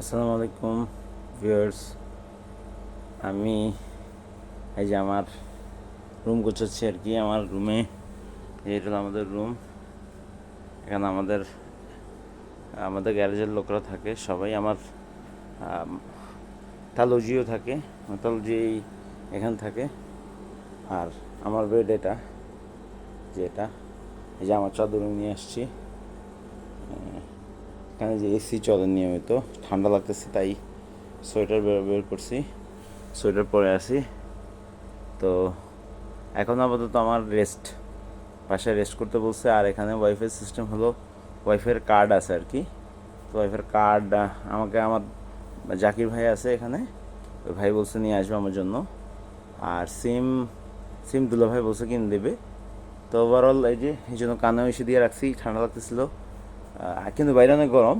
আসসালামু আলাইকুম, ভিউয়ার্স। আমি এই যে আমার রুম গোছাচ্ছি আর কি, আমার রুমে। এটা আমাদের রুম। এখানে আমাদের আমাদের গ্যারেজের লোকরা থাকে, সবাই আমার তালুজিও থাকে। তালুজি এখানে থাকে। আর আমার বেড এটা, যে এটা। এই যে আমার চাদর নিয়ে আসছি। এখানে যে এসি চলে নিয়মিত, ঠান্ডা লাগতেছে তাই সোয়েটার বের বের করছি। সোয়েটার পরে আসি তো এখন আপাতত আমার রেস্ট, বাসায় রেস্ট করতে বলছে। আর এখানে ওয়াইফাই সিস্টেম হলো, ওয়াইফাইয়ের কার্ড আছে আর কি। তো ওয়াইফাইয়ের কার্ড, আমাকে আমার জাকির ভাই আছে এখানে। ওই ভাই বলছে নিয়ে আসবে আমার জন্য। আর সিম সিম দুলা ভাই বলছে কিনে দেবে। তো ওভারঅল এই যে, এই জন্য কানেও এসে দিয়ে রাখছি, ঠান্ডা লাগতেছিল। কিন্তু বাইরে অনেক গরম,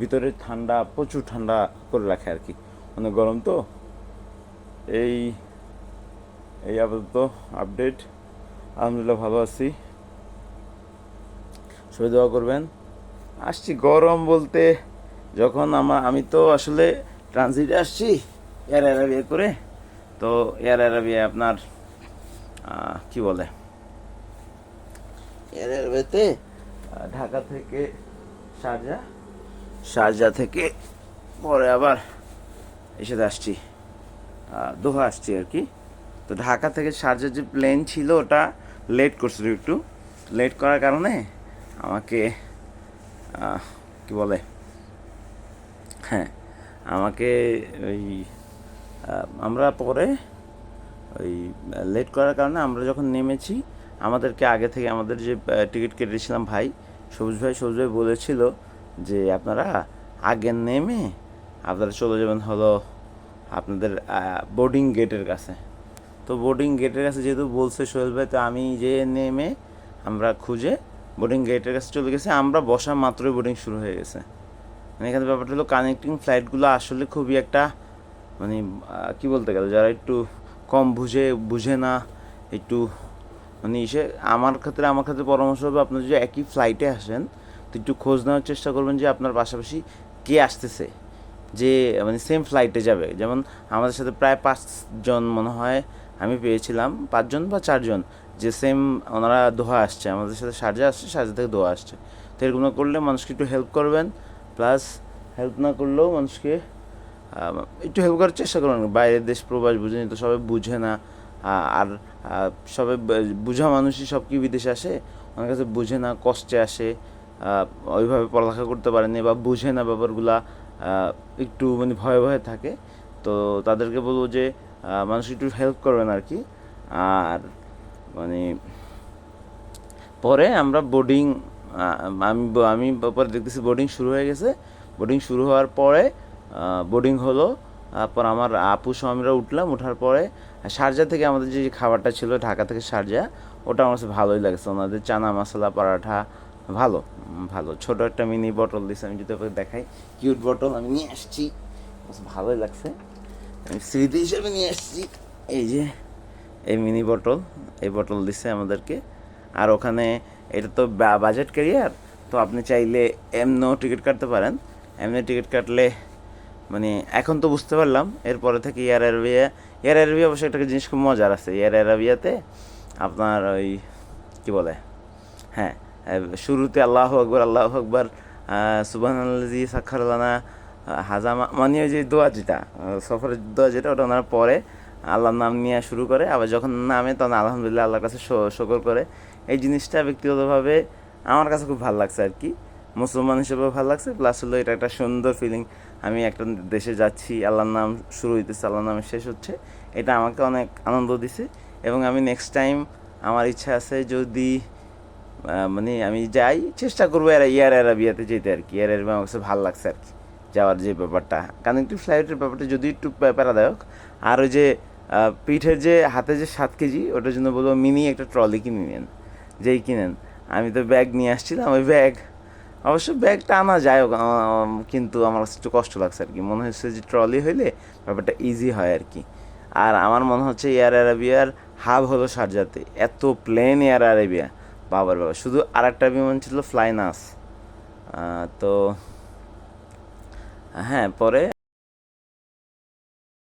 ভিতরে ঠান্ডা, প্রচুর ঠান্ডা করে রাখে আর কি। অনেক গরম তো। এই এই আপাতত আপডেট আলহামদুলিল্লাহ ভালো আছি। সবাই দোয়া করবেন। আসছি গরম বলতে, যখন আমার, আমি তো আসলে ট্রানজিটে আসছি এয়ার অ্যারাবিয়া করে। তো এয়ার অ্যারাবিয়া আপনার কি বলে? এয়ার অ্যারাবিয়াতে ঢাকা থেকে শারজা। শারজা থেকে পরে আবার এসে আসছি। দোহা আসছি আর কি। তো ঢাকা থেকে শারজার যে প্লেন ছিল, ওটা লেট করছিল একটু। লেট করার কারণে আমাকে কি বলে? হ্যাঁ আমাকে ওই আমরা পরে ওই লেট করার কারণে আমরা যখন নেমেছি, আমাদেরকে আগে থেকে আমাদের যে টিকিট কেটেছিলাম ভাই সবুজ ভাই সবুজ ভাই বলেছিল যে, আপনারা আগে নেমে আপনারা চলে যাবেন হলো আপনাদের বোর্ডিং গেটের কাছে। তো বোর্ডিং গেটের কাছে যেহেতু বলছে সোহেল ভাই, তো আমি যে নেমে আমরা খুঁজে বোর্ডিং গেটের কাছে চলে গেছে। আমরা বসা মাত্রই বোর্ডিং শুরু হয়ে গেছে। মানে এখানে ব্যাপারটা হলো কানেক্টিং ফ্লাইটগুলো আসলে খুবই একটা মানে কি বলতে গেল, যারা একটু কম বুঝে বুঝে না, একটু মানে ইসে আমার ক্ষেত্রে আমার ক্ষেত্রে পরামর্শ হবে আপনার যদি একই ফ্লাইটে আসেন, তো একটু খোঁজ নেওয়ার চেষ্টা করবেন যে আপনার পাশাপাশি কে আসতেছে, যে মানে সেম ফ্লাইটে যাবে। যেমন আমাদের সাথে প্রায় পাঁচজন মনে হয় আমি পেয়েছিলাম, পাঁচজন বা চারজন, যে সেম ওনারা দোহা আসছে, আমাদের সাথে সাজা আসছে, সাজা থেকে দোহা আসছে। তো এরকম করলে মানুষকে একটু হেল্প করবেন প্লাস হেল্প না করলেও মানুষকে একটু হেল্প করার চেষ্টা করবেন। বাইরের দেশ প্রবাস বুঝে তো সবাই বুঝে না আর আহ, সবাই বুঝা মানুষই সব কি বিদেশে আসে? আমার কাছে বুঝে না কষ্টে আসে। ওইভাবে পড়ালেখা করতে পারেনি বা বুঝে না ব্যাপারগুলা একটু মানে ভয়ে ভয়ে থাকে। তো তাদেরকে বলব যে মানুষ একটু হেল্প করবেন আর কি। আর মানে পরে আমরা বোর্ডিং আমি আমি পরে দেখতেছি বোর্ডিং শুরু হয়ে গেছে। বোর্ডিং শুরু হওয়ার পরে বোর্ডিং হলো। তারপর আমার আপু আমরা উঠলাম ওঠার পরে শারজা থেকে আমাদের যে খাবারটা ছিল ঢাকা থেকে শারজা ওটা আমার ভালোই লাগছে। ওনাদের চানা মশলা, পরাঠা, ভালো ভালো। ছোট একটা মিনি বটল দিছে, আমি যদি আপনাকে দেখাই। কিউট বটল আমি নিয়ে আসছি। ভালোই লাগছে। আমি স্মৃতি হিসেবে নিয়ে আসছি। এই যে, এই মিনি বটল এই বটল দিছে আমাদেরকে। আর ওখানে এটা তো বাজেট ক্যারিয়ার তো আপনি চাইলে এমনিও টিকিট কাটতে পারেন। এমনি টিকিট কাটলে মানে এখন তো বুঝতে পারলাম, এরপরে থেকে এয়ার অ্যারাবিয়া এয়ার অ্যারাবিয়া অবশ্যই একটা জিনিস খুব মজার আছে। এয়ার অ্যারাবিয়াতে আপনার ওই কি বলে? হ্যাঁ শুরুতে আল্লাহ আকবর আল্লাহ আকবর সুবাহ আল্লাজি সাক্ষারানা হাজামা মানে ওই যে দোয়া যেটা সফরের দোয়া যেটা, ওটা ওনারা পরে আল্লাহর নাম নিয়ে শুরু করে। আবার যখন নামে তখন আলহামদুলিল্লাহ আল্লাহর কাছে শকর করে। এই জিনিসটা ব্যক্তিগতভাবে আমার কাছে খুব ভালো লাগছে আর কি। মুসলমান হিসেবেও ভালো লাগছে, প্লাস হলো এটা একটা সুন্দর ফিলিং আমি একটা দেশে যাচ্ছি, আল্লাহর নাম শুরু হইতেছে, আল্লাহর নামে শেষ হচ্ছে। এটা আমাকে অনেক আনন্দ দিছে এবং আমি নেক্সট টাইম আমার ইচ্ছা আছে যদি মানে আমি যাই, চেষ্টা করব এরা ইয়ার অ্যারাবিয়াতে যেতে আর কি। ইয়ার অ্যারাবিয়া আমার কাছে ভালো লাগছে আর কি, যাওয়ার যে ব্যাপারটা। কানেক্টিভ ফ্লাইটের ব্যাপারটা যদি একটু প্যারাদায়ক, আর ওই যে পিঠের যে হাতে যে সাত কেজি, ওটার জন্য বলব মিনি একটা ট্রলি কিনে নেন, যেই কিনেন। আমি তো ব্যাগ নিয়ে আসছিলাম, ওই ব্যাগ অবশ্য ব্যাগটা আনা যায় কিন্তু আমার কাছে একটু কষ্ট লাগছে আর কি। মনে হচ্ছে যে ট্রলি হইলে ব্যাপারটা ইজি হয় আর কি। আর আমার মনে হচ্ছে এয়ার আরেবিয়ার হাব হলো সারজাতে এত প্লেন এয়ার আরেবিয়া বাবার বাবা, শুধু আর একটা বিমান ছিল ফ্লাইনাস তো হ্যাঁ পরে